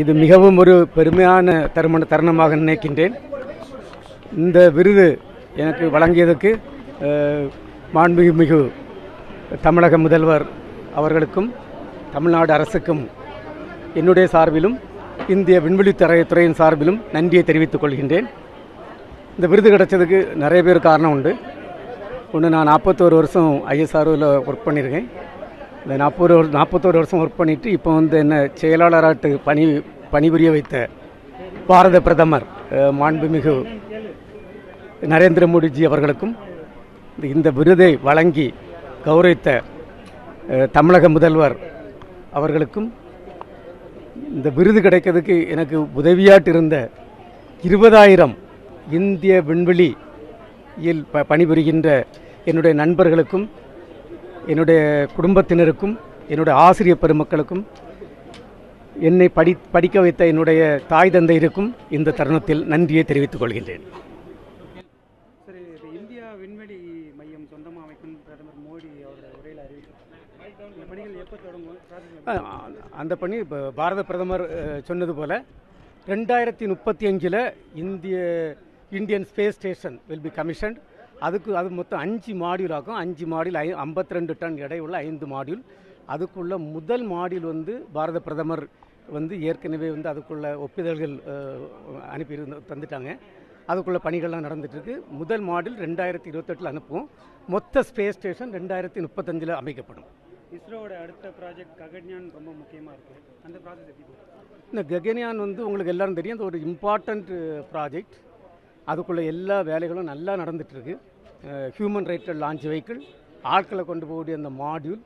இது மிகவும் ஒரு பெருமையான தருமண தருணமாக நினைக்கின்றேன். இந்த விருது எனக்கு வழங்கியதற்கு மாண்புமிகு மிகு தமிழக முதல்வர் அவர்களுக்கும் தமிழ்நாடு அரசுக்கும் என்னுடைய சார்பிலும் இந்திய விண்வெளி துறையின் சார்பிலும் நன்றியை தெரிவித்துக் கொள்கின்றேன். இந்த விருது கிடைச்சதுக்கு நிறைய பேர் காரணம் உண்டு. ஒன்று நான் நாற்பத்தோரு வருஷம் ஐஎஸ்ஆர்ஓவில் ஒர்க் பண்ணியிருக்கேன் இந்த நாற்பது நாற்பத்தோரு வருஷம் ஒர்க் பண்ணிவிட்டு இப்போ வந்து என்ன செயலாளராட்டு பணி பணிபுரிய வைத்த பாரத பிரதமர் மாண்புமிகு நரேந்திர மோடிஜி அவர்களுக்கும் இந்த- விருதை வழங்கி கௌரவித்த தமிழக முதல்வர் அவர்களுக்கும் இந்த விருது கிடைக்கிறதுக்கு எனக்கு உதவியாட்டு இருந்த இருபதாயிரம் இந்திய விண்வெளியில் ப பணிபுரிகின்ற என்னுடைய நண்பர்களுக்கும் என்னுடைய குடும்பத்தினருக்கும் என்னுடைய ஆசிரியர் பெருமக்களுக்கும் என்னை படி படிக்க வைத்த என்னுடைய தாய் தந்தையருக்கும் இந்த தருணத்தில் நன்றியை தெரிவித்துக் கொள்கின்றேன். இந்தியா விண்வெளி மையம் சொந்தமாக அமைக்கும் பிரதமர் மோடி அவரோட உரையில் அறிவித்தார் அந்த பணி இப்போ பாரத பிரதமர் சொன்னது போல ரெண்டாயிரத்தி முப்பத்தி அஞ்சில் இந்திய Indian space station will be commissioned அதுக்கு அது மொத்தம் அஞ்சு மாடியூல் ஆகும் அஞ்சு மாடியூல் ஐ ஐம்பத்தி ரெண்டு டன் எடை உள்ள ஐந்து மாடியூல் அதுக்குள்ள முதல் மாடியூல் வந்து பாரத பிரதமர் வந்து ஏற்கனவே வந்து அதுக்குள்ள ஒப்புதல்கள் அனுப்பி தந்துட்டாங்க. அதுக்குள்ள பணிகள்லாம் நடந்துட்டு இருக்கு முதல் மாடியூல் ரெண்டாயிரத்தி இருபத்தெட்டில் அனுப்புவோம். மொத்த ஸ்பேஸ் ஸ்டேஷன் ரெண்டாயிரத்தி முப்பத்தஞ்சில் அமைக்கப்படும். இஸ்ரோவோட அடுத்த ப்ராஜெக்ட் ககன்யான் ரொம்ப முக்கியமாக இருக்குது அந்த ப்ராஜெக்ட் எப்படி? இந்த ககன்யான் வந்து உங்களுக்கு எல்லாரும் தெரியும். அது ஒரு இம்பார்ட்டண்ட் ப்ராஜெக்ட் அதுக்குள்ள எல்லா வேலைகளும் நல்லா நடந்துட்டு இருக்கு ஹியூமன் ரைட்டட் லான்ச் வெஹிக்கிள் ஆட்களை கொண்டு போகக்கூடிய அந்த மாடியூல்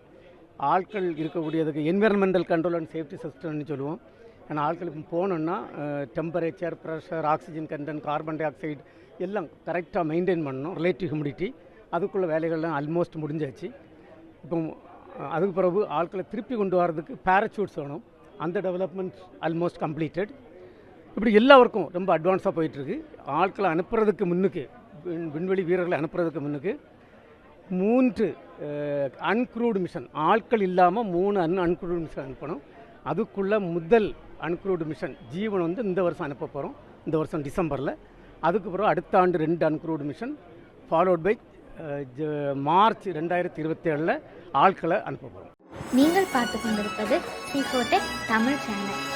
ஆட்கள் இருக்கக்கூடியதுக்கு என்விரான்மெண்டல் கண்ட்ரோல் அண்ட் சேஃப்டி சிஸ்டம்னு சொல்லுவோம். ஏன்னா ஆட்களுக்கு போனோன்னா temperature pressure oxygen content carbon dioxide எல்லாம் கரெக்டாக மெயின்டைன் பண்ணணும் ரிலேட்டிவ் ஹியூமிடிட்டி அதுக்குள்ள வேலைகள்லாம் ஆல்மோஸ்ட் முடிஞ்சாச்சு. இப்போ அதுக்கு பிறகு ஆட்களை திருப்பி கொண்டு வரதுக்கு பேராசூட்ஸ் வேணும். அந்த டெவலப்மெண்ட் ஆல்மோஸ்ட் கம்ப்ளீட்டட் இப்படி எல்லாருக்கும் ரொம்ப அட்வான்ஸாக போயிட்டுருக்கு ஆட்களை அனுப்புறதுக்கு முன்னுக்கு விண்வெளி வீரர்களை அனுப்புறதுக்கு முன்னுக்கு மூன்று அன்க்ரூடு மிஷன் ஆட்கள் இல்லாமல் மூணு அன் அன்க்ரூடு மிஷன் அனுப்பணும். அதுக்குள்ள முதல் அன்க்ரூடு மிஷன் ஜீவன் வந்து இந்த வருஷம் அனுப்ப போகிறோம் இந்த வருஷம் டிசம்பரில். அதுக்கப்புறம் அடுத்த ஆண்டு ரெண்டு uncrewed mission followed by March ரெண்டாயிரத்தி இருபத்தேழில் ஆட்களை அனுப்ப போகிறோம் நீங்கள் பார்த்து கொண்டிருப்பது Tamil channel.